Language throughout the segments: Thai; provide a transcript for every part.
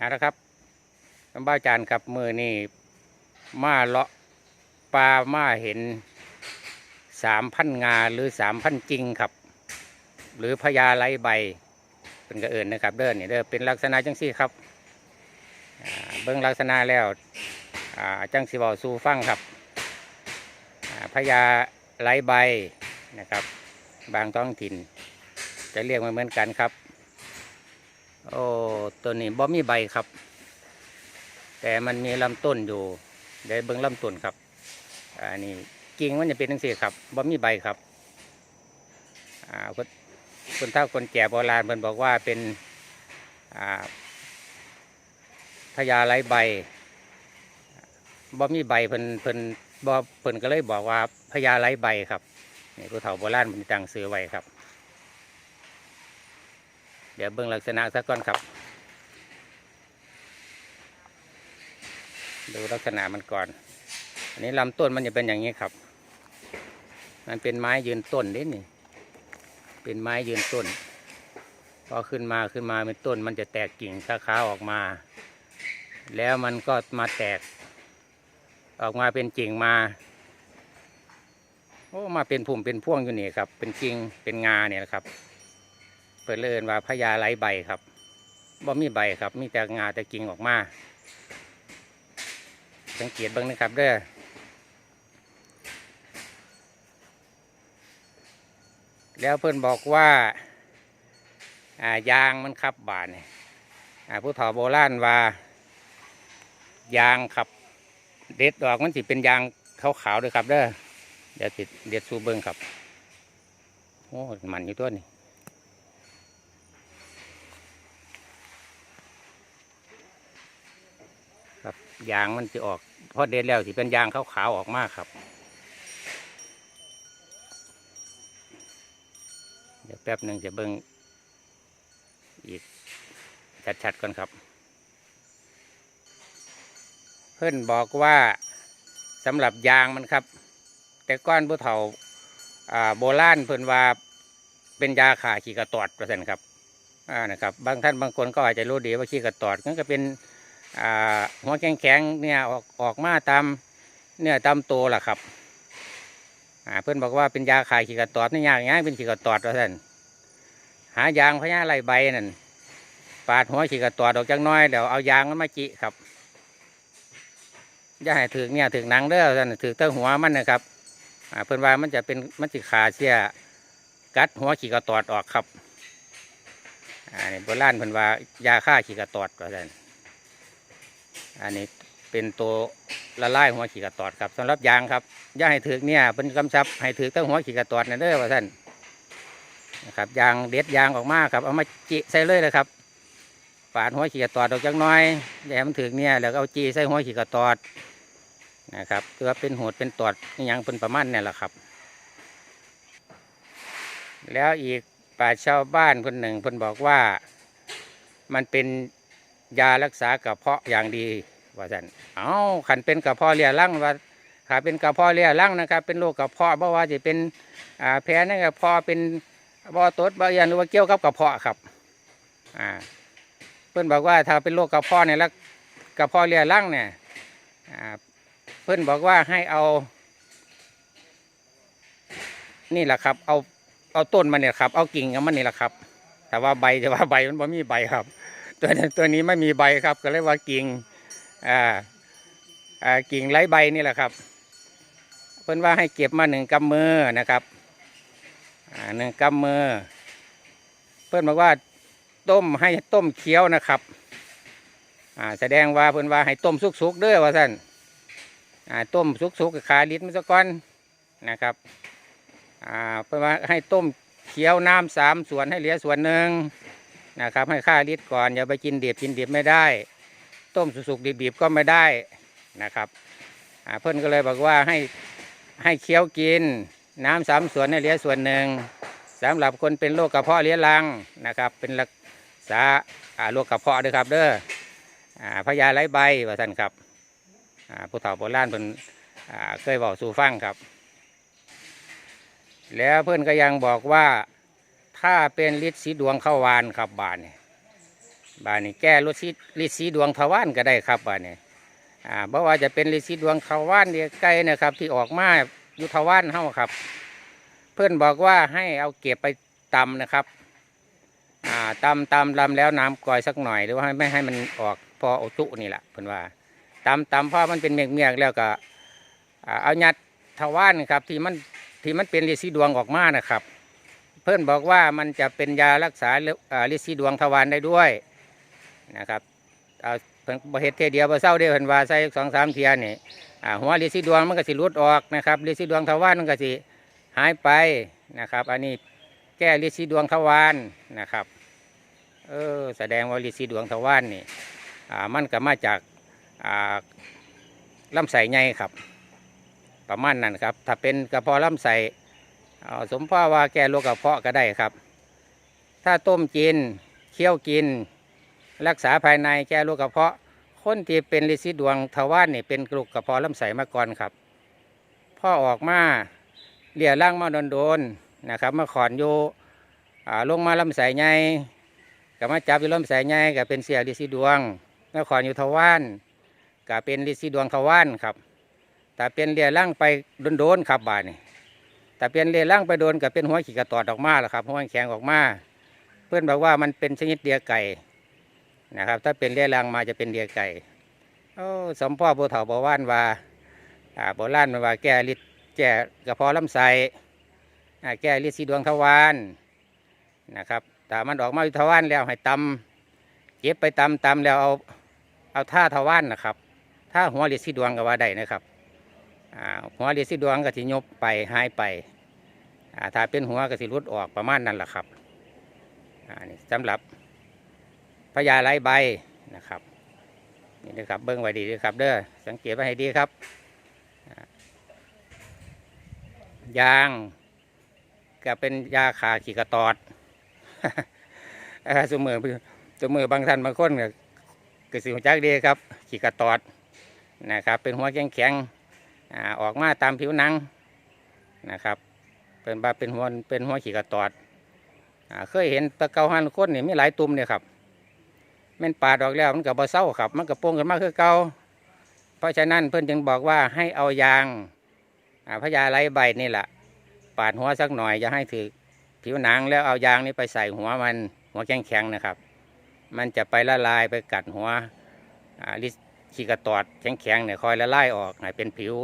เอาละครับท่านบ้าจารย์ครับมือนี่มาเลาะปลามาเห็นสามพันงาหรือสามพันจริงครับ หรือพญาไรใบเป็นกระเอินนะครับเดินนี่เด้อเป็นลักษณะจังซี่ครับเบิ้องลักษณะแล้วจังสีบอสูฟังครับพญาไรใบนะครับ บางท้องถิ่นจะเรียกมาเหมือนกันครับ โอ้ตัวนี้บ่มีใบครับ แต่มันมีลำต้นอยู่เดี๋ยวเบิ่งลำต้นครับอันนี้กิ่งมันจะเป็นทั้งสี่ครับบ่มีใบครับอ่าคนคนเฒ่าคนแก่โบราณเพิ่นบอกว่าเป็นอ่าพญาไรใบบ่มีใบเพิ่นเพิ่นบ่เพิ่นก็เลยบอกว่าพญาไรใบครับนี่ผู้เฒ่าโบราณเพิ่นตั้งซื้อไว้ครับ ดี๋ยวเบิ่งลักษณะสักก่อนครับ ดูลักษณะมันก่อน อันนี้ลำต้นมันจะเป็นอย่างนี้ครับ มันเป็นไม้ยืนต้นเด้นี่ เป็นไม้ยืนต้น พอขึ้นมาขึ้นมาเป็นต้น มันจะแตกกิ่งสาขาออกมา แล้วมันก็มาแตก ออกมาเป็นกิ่งมาโอ้มาเป็นพุ่มเป็นพ่วงอยู่นี่ครับ เป็นกิ่งเป็นงาเนี่ยนะครับ เปิดเลินว่าพญาไหลใบครับบ่มีใบครับ มีแต่งาแต่กิ่งออกมา สังเกตบ้างนะครับเด้อแล้วเพื่อนบอกว่าอ่ายางมันขับบานนี่อ่าผู้ถอโบราณว่า ยางขับ เด็ดดอกมันสิเป็นยางขาวๆด้วยครับเด้อเดี๋ยวติดเด็ดสูเบิ้งครับโอ้มันอยู่ตัวนี้ ครับ ยางมันจะออกพอเด็ดแล้วสิเป็นยางขาวๆออกมากครับ เดี๋ยวแป๊บหนึ่งจะเบิ่งอีกชัดๆก่อนครับ เพื่อนบอกว่าสำหรับยางมันครับ แต่ก้อนผู้เฒ่าโบราณเพื่อนว่าเป็นยาขาขี้กระตอดประเซ็นครับอ่านะครับ บางท่านบางคนก็อาจจะรู้ดีว่าขี้กระตอดนั่นก็เป็น หัวแข็งๆเนี่ยออกออกมาตามเนื้อตามตัวล่ะครับเพื่อนบอกว่าเป็นยาขายขีกระตอดนี่ยากง่ายเป็นขีกระตอดว่าท่านหายางพญาไรใบนั่นปาดหัวขีกระตอดออกจากน้อยเดี๋ยวเอายางมันมาจิครับอย่าให้ถึงเนี่ยถึงหนังเด้อท่านถึงเต้าหัวมันนะครับเพื่อนว่ามันจะเป็นมันจะขาเสียกัดหัวขีกระตอดออกครับอ่านี่โบราณเพื่อนว่ายาฆ่าขีกระตอดว่าท่าน อันนี้เป็นตัวละลายหัวขีกระตอดครับสำหรับยางครับย่าให้ถือเนี่ยเป็นกำชับให้ถือตั้งหัวขีกระตอดนะเด้อว่าท่านนะครับยางเด็ดยางออกมาครับเอามาจิใส่เลยเลยครับปาดหัวขีกระตอดออกจากน้อยอย่าให้มันถือเนี่ยแล้วเอาจีใส่หัวขีกระตอดนะครับเพื่อเป็นหดเป็นตอดอหยังเป็นประมาณเนี่ยแหละครับ แล้วอีกป่าชาวบ้านคนหนึ่งคนบอกว่ามันเป็น ยารักษากระเพาะอย่างดีว่าสันเอาขันเป็นกระเพาะเลียร่างว่าขาเป็นกระเพาะเลียร่างนะครับ เป็นโรคกระเพาะเพราะว่าจะเป็นอ่าแพ้ในกระเพาะเป็นบ่อตดบ่อยันหรือว่าเกี่ยวกับกระเพาะครับอ่าเพื่อนบอกว่าถ้าเป็นโรคกระเพาะเนี่ยแล้วกระเพาะเลียร่างเนี่ยอ่าเพื่อนบอกว่าให้เอา นี่แหละครับ เอาเอาต้นมันเนี่ยครับ เอากิ่งของมันนี่แหละครับ แต่ว่าใบแต่ว่าใบมันบ่มีใบครับ ตัวนี้ตัวนี้ไม่มีใบครับ ก็เรียกว่ากิ่งอ่าอ่ากิ่งไร้ใบนี่แหละครับเพิ่นว่าให้เก็บมาหนึ่งกำมือนะครับอ่าหนึ่งกำมือ เพิ่นบอกว่าต้มให้ต้มเคี้ยวนะครับอ่าแสดงว่าเพิ่นว่าให้ต้มสุกๆเด้อว่าท่นอ่าต้มสุกๆกับขาลิ้นมันซะก่อนนะครับอ่าเพิ่นว่าให้ต้มเคี้ยวน้ำสามส่วนให้เหลือส่วนหนึ่ง นะครับ ให้ค่าลิตรก่อนอย่าไปกินเดิบกินเดิบไม่ได้ ต้มสุกๆดิบๆก็ไม่ได้นะครับเพื่อนก็เลยบอกว่าให้ให้เคี้ยวกิน น้ำสามส่วนให้เหลือส่วนหนึ่งสำหรับคนเป็นโรคกระเพาะเรื้อรังนะครับ เป็นรักษาโรคกระเพาะด้วยครับเด้ออ่าพญาไรใบว่าท่านครับผู้เฒ่าโบราณเป็นอ่าเคยบอกสู่ฟังครับ แล้วเพื่อนก็ยังบอกว่า ถ้าเป็นฤทธิ์สีดวงเข้าวานครับบานนี่บานนี้แก้ฤทธิ์ฤทธิ์สีดวงทวารก็ได้ครับบานนี้อ่าเพราะว่าจะเป็นฤทธิ์สีดวงทวารเนี่ยไก่นะครับ ที่ออกมาอยู่ทวารเฮาครับ เพื่อนบอกว่าให้เอาเก็บไปตำนะครับอ่าตำตำลำแล้วน้ำกอยสักหน่อยหรือว่าไม่ให้มันออกพอเอาจุนี่แหละเพื่อนว่าตำตำเพราะมันเป็นเมียกเมียกแล้วก็อ่าเอายัดทวารครับที่มันที่มันเป็นฤทธิ์สีดวงออกมานะครับ เพื่อนบอกว่ามันจะเป็นยารักษาเรื่องอ่าฤทธิ์สีดวงทวารได้ด้วยนะครับเอาเพิ่นบเหตุเทเดียวบ่เศร้าเดียวเพิ่นว่าใส่สองสามเทียนี่หัวฤทธิ์สีดวงมันก็สิหลุดออกนะครับฤทธิ์สีดวงทวารมันก็สิหายไปนะครับ อันนี้แก้ฤทธิ์สีดวงทวารนะครับเออแสดงว่าฤทธิ์สีดวงทวารนี่มันก็มาจากอ่าลำไส้ใหญ่ครับ ประมาณนั้นครับ ถ้าเป็นกระเพาะลำไส้ เอาสมพ่อว่าแก้โรคกระเพาะก็ได้ครับ ถ้าต้มกินเคี่ยวกิน รักษาภายในแก้โรคกระเพาะ คนที่เป็นลิซิดวงทวารนี่เป็นกรุกกระเพาะลำไส้มาก่อนครับพ่อออกมาเลี่ยร่างมาโดนๆนะครับมาขอนอยู่อ่าลงมาลำไส้ใหญ่กับมาจับอยู่ลำไส้ใหญ่ก็เป็นเสียลิซิดวงมาขอนอยู่ทวารก็เป็นลิซิดวงทวารครับแต่เป็นเลี่ยร่างไปโดนๆครับบ่านี่ แต่เป็นเรือล่างไปโดนกับเป็นหัวขีกระตอดออกมาแล้วครับหัวแข็งออกมา เพื่อนบอกว่ามันเป็นชนิดเดียไก่นะครับ ถ้าเป็นเรือล่างมาจะเป็นเดียไก่โอ้สมพ่อโบเถาโบว่านว่าโบราณมันว่าแก้ลิดแก้กระเพาะลำไส้อ่าแก้ลิดสีดวงทวารนะครับแต่มันออกมาทวารแล้วให้ตำเก็บไปตำตำแล้วเอาเอาท่าทวารนะครับท่าหัวลิดสีดวงก็ว่าได้นะครับ หัวเรียสิดวงก็สิยบไปหายไปถ้าเป็นหัวก็สิรุดออกประมาณนั้นแหละครับอ่านี่สำหรับพญาไรใบนะครับนี่นะครับเบิ้งไว้ดีด้วยครับเด้อสังเกตไว้ให้ดีครับ ยางก็เป็นยาขาขีกระตอดสมือสมือบางท่านบางคนก็ก็สิหัวจักดีครับ ขีกระตอดนะครับ เป็นหัวแข็งแข็ง อออกมาตามผิวหนังนะครับ เป็นบาเป็นหัวเป็นหัวขีกระตอดอเคยเห็นตะเกาหันคนนี่มีหลายตุ่มเนี่ยครับแม่นปาดออกแล้วมันกับบ่เศร้าครับ มันกับโป่งกันมากคือเกาเพราะฉะนั้นเพื่อนจึงบอกว่าให้เอายางพญาไรใบนี่แหละปาดหัวสักหน่อยจะให้ถือผิวหนังแล้วเอายางนี้ไปใส่หัวมันหัวแข็งๆนะครับ มันจะไปละลายไปกัดหัวลิ ขีกระตอดแข็งๆเนี่ยคอยละลายออกให้เป็นผิว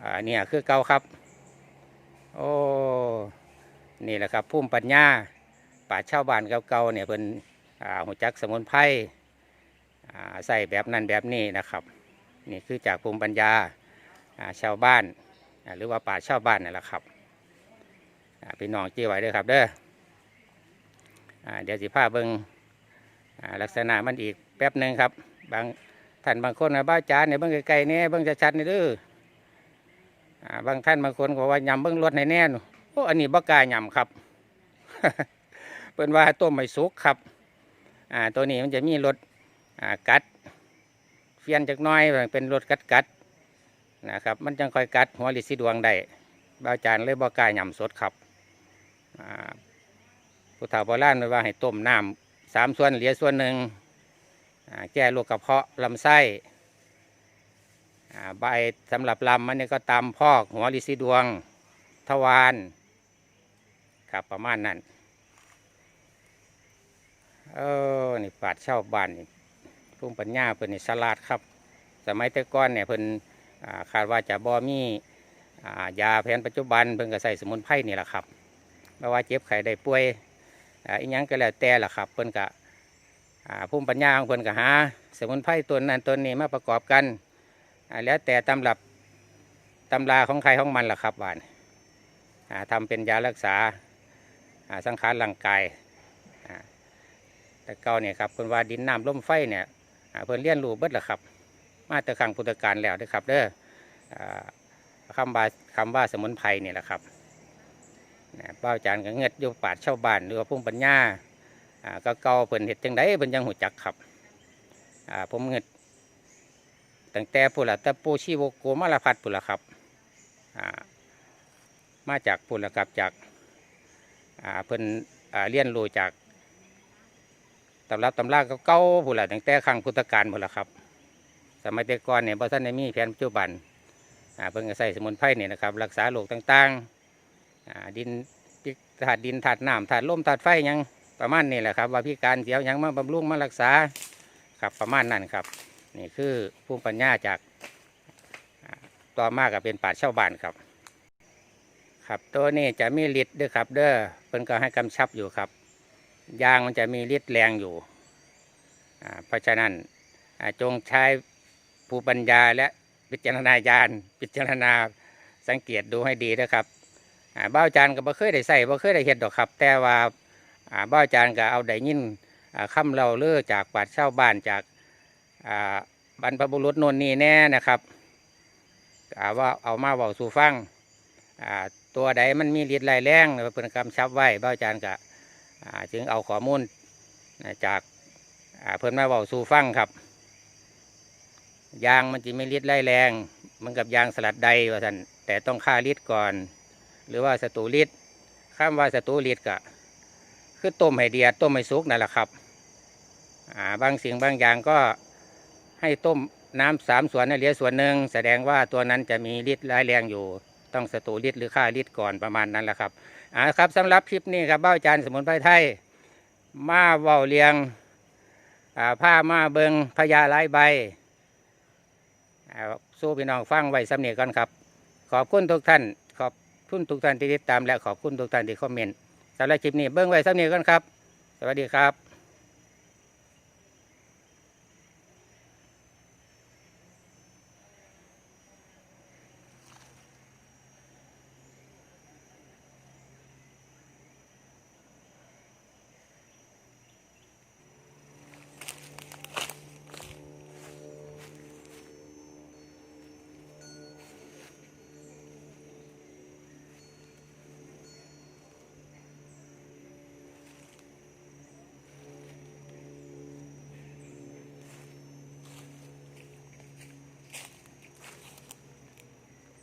อ่าเนี่ยคือเก่าครับ โอ้นี่แหละครับภูมิปัญญาป่าชาวบ้านเก่าๆเนี่ยเป็นอ่าหัวจักสมุนไพรอ่าใส่แบบนั้นแบบนี้นะครับ นี่คือจากภูมิปัญญาอ่าชาวบ้าน หรือว่าป่าชาวบ้านนี่แหละครับพี่น้องจี้ไว้ด้วยครับเด้อเดี๋ยวสิพาเบิงลักษณะมันอีกแป๊บหนึ่งครับ บาง ท่านบางคนนะบ้าจานเนี่ยเบิ่งไกลๆเนี่ยเบิ่งชัดๆนี่เด้อบางท่านบางคนบอกว่ายำเบิ่งรสในแน่นโอ้อันนี้บ่กายยำครับเปิ้นว่าต้มไม่สุกครับอ่าตัวนี้มันจะมีรสอ่ากัดเฟียนจักน้อยเป็นรสกัดกัดนะครับ มันจังคอยกัดหัวลิสีดวงได้บ้าจานเลยบ่กายยำสดครับอ่าผู้เฒ่าโบราณเพิ่นว่าให้ต้มน้ำสามส่วนเหลือส่วนหนึ่ง แก้โรคกระเพาะลำไส้ใบสำหรับลำมันนี่ก็ตำพอกหัวลิซีดวงทวารครับประมาณนั้นเออนี่ปาดเช่าบ้านนี่พุ่มปัญญาเพิ่นนี่สลาดครับ สมัยแต่ก่อนเนี่ยเพิ่นคาดว่าจะบ่มีายาแผนปัจจุบันเพิ่นก็ใส่สมุนไพรนี่แหละครับไม่ว่าเจ็บไข้ได้ป่วยอ่าอีหยังก็แล้วแต่ล่ะครับเพิ่นก็ ภูมิปัญญาของเพิ่นก็หา สมุนไพรตัวนั้นตัวนี้มาประกอบกันแล้วแต่ตำรับตำราของใครของมันล่ะครับบานทำเป็นยารักษาสังขารร่างกายแต่เก่าเนี่ยครับเพิ่นว่าดินน้ำลมไฟเนี่ยเพิ่นเลี้ยนรู้เบิดล่ะครับ มาแต่ครั้งพุทธกาลแล้วเด้อครับเด้อคำว่าคำว่าสมุนไพรเนี่ยแหละครับนะเป้าจานก็เงือดอยู่ปาดชาวบ้านหรือว่าภูมิปัญญา อ่าก็เก่าเพิ่นเห็ดจังไดเพิ่นยังหูจักครับอ่าผมเงิดตั้งแต่ปุระแต่ปูชีโวโกมาลาพัดปุระครับอ่ามาจากปุระครับจากอ่าเพิ่นอ่าเรียนรู้จากตำรับตำราก็เก่าๆผู้นละตั้งแต่ครั้งพุทธกาลหมดละครับ สมัยแต่ก่อนเนี่ยพอท่านได้มีแผนปัจจุบันอ่าเพิ่งจะใส่สมุนไพรเนี่ยนะครับ รักษาโรคต่างๆอ่าดินถาดดินถาดน้ำถาดลมถาดไฟยัง ประมาณนี้แหละครับ ว่าพิการเสียวยังมาบำรุงมารักษาครับประมาณนั้นครับ นี่คือภูมิปัญญาจากต่อมาก็เป็นป่าชาวบ้านครับ ครับตัวนี้จะมีฤทธิ์ด้วยครับ เด้อเพิ่นก็ให้กำชับอยู่ครับ ยางมันจะมีฤทธิ์แรงอยู่อ่าเพราะฉะนั้นจงใช้ภูปัญญาและพิจารณาญาณพิจารณาสังเกตดูให้ดีนะครับอ่าบ้าจานก็บ่เคยได้ใส่บ่เคยได้เห็ดดอกครับ แต่ว่า อ่าบ้าจานก็เอาได้ยินอ่าเล่าเลือจากปาชญ์ชาบ้านจากบรรพบุรุษนนนี่แน่นะครับอาว่าเอามาเว้าสู่ฟังตัวใดมันมีฤทธิ์ไรายแรงเป็นคำชับไว้บ้าวจานก็จึงเอาข้อมูลจากเพิ่นมาเว้าสู่ฟังครับ ยางมันจะไม่ริดไล่แรงมันกับยางสลัดใดว่าท่านแต่ต้องฆ่าริดก่อน หรือว่าสตูริดข้ามว่าสตูริดก็ คือต้มให้เดียดต้มให้สุกนั่นแหละครับอ่าบางสิ่งบางอย่างก็ให้ต้มน้ำสามส่วนให้เหลือส่วนหนึ่งแสดงว่าตัวนั้นจะมีฤทธิ์ร้ายแรงอยู่ ต้องสตูริดหรือฆ่าริดก่อนประมาณนั้นแหละครับอ่าครับสำหรับคลิปนี้ครับเบ้าจานสมุนไพรไทย มาเว้าเลียงอ่าผ้ามาเบิงพญาลายใบอ่าสู้พี่น้องฟังไว้สำเนียก่อนครับ ขอบคุณทุกท่าน ขอบคุณทุกท่านที่ติดตามและขอบคุณทุกท่านที่คอมเมนต์ สำหรับคลิปนี้เบิ้งไว้สำเนียก่อนครับ สวัสดีครับ